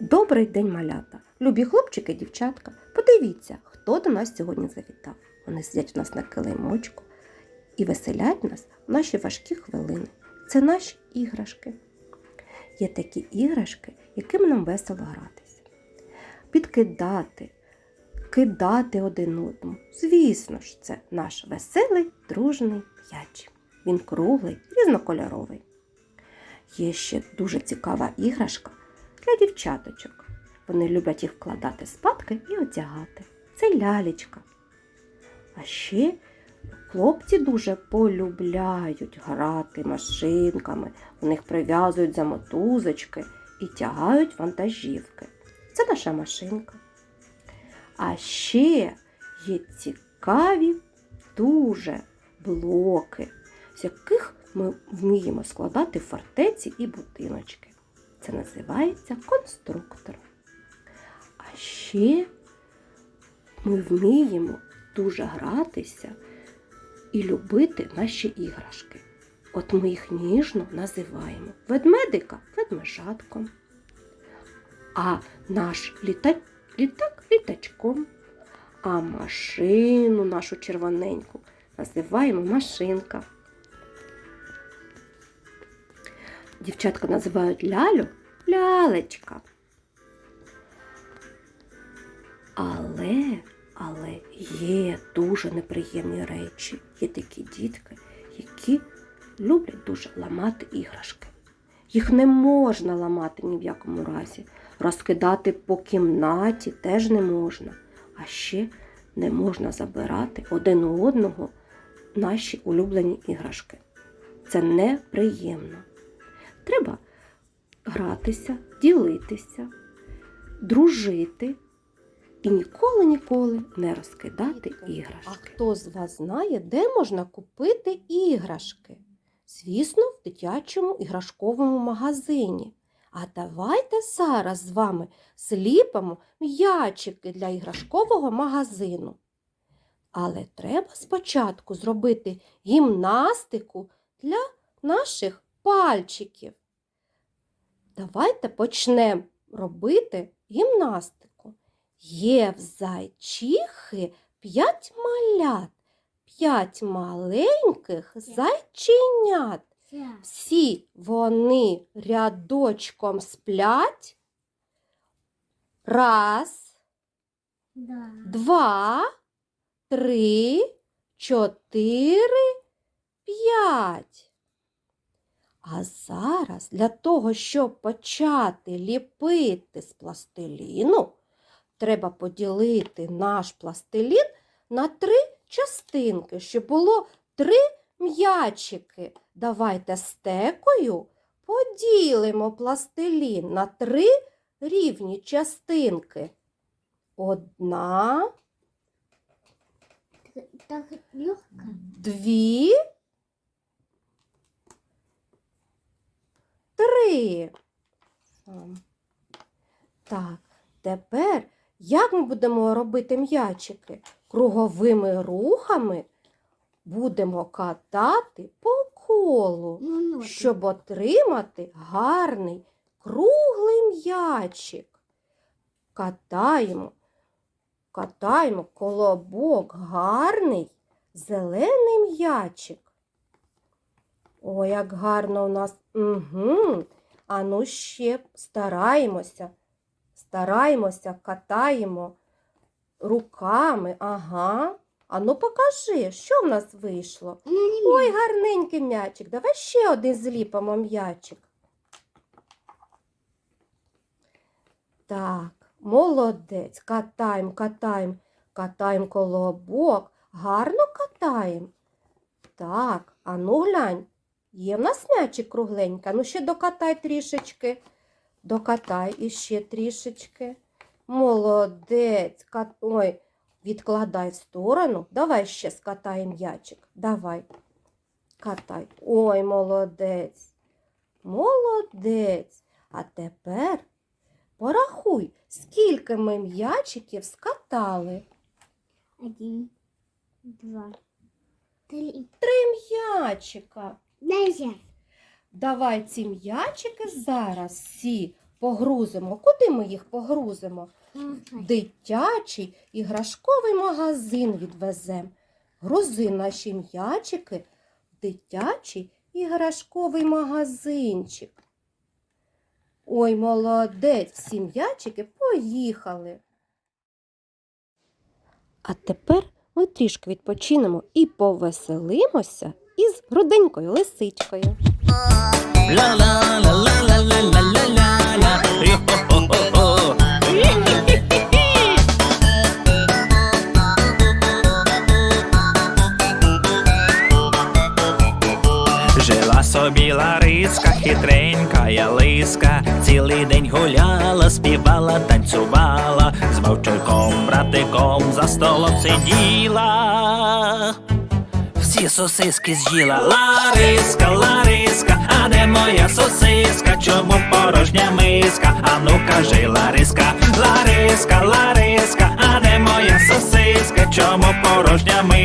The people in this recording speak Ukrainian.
Добрий день, малята! Любі хлопчики, дівчатка. Подивіться, хто до нас сьогодні завітав. Вони сидять у нас на килимочку і веселять нас в наші важкі хвилини. Це наші іграшки. Є такі іграшки, якими нам весело гратися. Підкидати, кидати один одному. Звісно ж, це наш веселий дружний м'яч. Він круглий, різнокольоровий. Є ще дуже цікава іграшка для дівчаточок. Вони люблять їх вкладати спадки і одягати. Це лялечка. А ще хлопці дуже полюбляють грати машинками. У них прив'язують за мотузочки і тягають вантажівки. Це наша машинка. А ще є цікаві дуже блоки, з яких ми вміємо складати фортеці і будиночки. Це називається конструктор. А ще ми вміємо дуже гратися і любити наші іграшки. От ми їх ніжно називаємо ведмедика ведмежатком, а наш літа... літак літачком, а машину нашу червоненьку називаємо машинка. Дівчатка називають лялю лялечка. Але, але є дуже неприємні речі. Є такі дітки, які люблять дуже ламати іграшки. Їх не можна ламати ні в якому разі. Розкидати по кімнаті теж не можна. А ще не можна забирати один у одного наші улюблені іграшки. Це неприємно. Треба гратися, ділитися, дружити і ніколи-ніколи не розкидати іграшки. А хто з вас знає, де можна купити іграшки? Звісно, в дитячому іграшковому магазині. А давайте зараз з вами зліпимо м'ячики для іграшкового магазину. Але треба спочатку зробити гімнастику для наших пальчиків. Давайте почнемо робити гімнастику. Є в зайчихи п'ять малят, п'ять маленьких зайченят. Всі вони рядочком сплять. Раз, Да. два, три, чотири, п'ять. А зараз для того, щоб почати ліпити з пластиліну, треба поділити наш пластилін на три частинки, щоб було три м'ячики. Давайте стекою поділимо пластилін на три рівні частинки. Одна, дві, Так, тепер як ми будемо робити м'ячики? Круговими рухами будемо катати по колу, Ну, ну, щоб отримати гарний круглий м'ячик. Катаємо, катаємо колобок гарний зелений м'ячик. О, як гарно у нас. Угу. А ну ще стараємося. Стараємося, катаємо руками. Ага. А ну покажи, що в нас вийшло. Ой, гарненький м'ячик. Давай ще один зліпимо м'ячик. Так, молодець. Катаємо, катаємо, катаємо колобок. Гарно катаємо. Так, а ну глянь. Є в нас м'ячик кругленький. Ну ще докатай трішечки. Докатай іще трішечки. Молодець. Ой, відкладай в сторону. Давай ще скатай м'ячик. Давай. Катай. Ой, молодець. Молодець. А тепер порахуй, скільки ми м'ячиків скатали. Один, два, три. Три м'ячика. Дай. Давай ці м'ячики зараз всі погрузимо? Куди ми їх погрузимо? Дитячий іграшковий магазин відвезем. Грузи наші м'ячики в дитячий іграшковий магазинчик. Ой, молодець, всі м'ячики поїхали. А тепер ми трішки відпочинемо і повеселимося із руденькою лисичкою. Жила собі Лариска, хитренька ялиска, цілий день гуляла, співала, танцювала, з вовчурком, братиком за столом сиділа всі сосиски з'їла. Лариска, Лариска, а де моя сосиска? Чому порожня миска? А ну кажи, Лариска, Лариска, Лариска, а де моя сосиска? Чому порожня миска?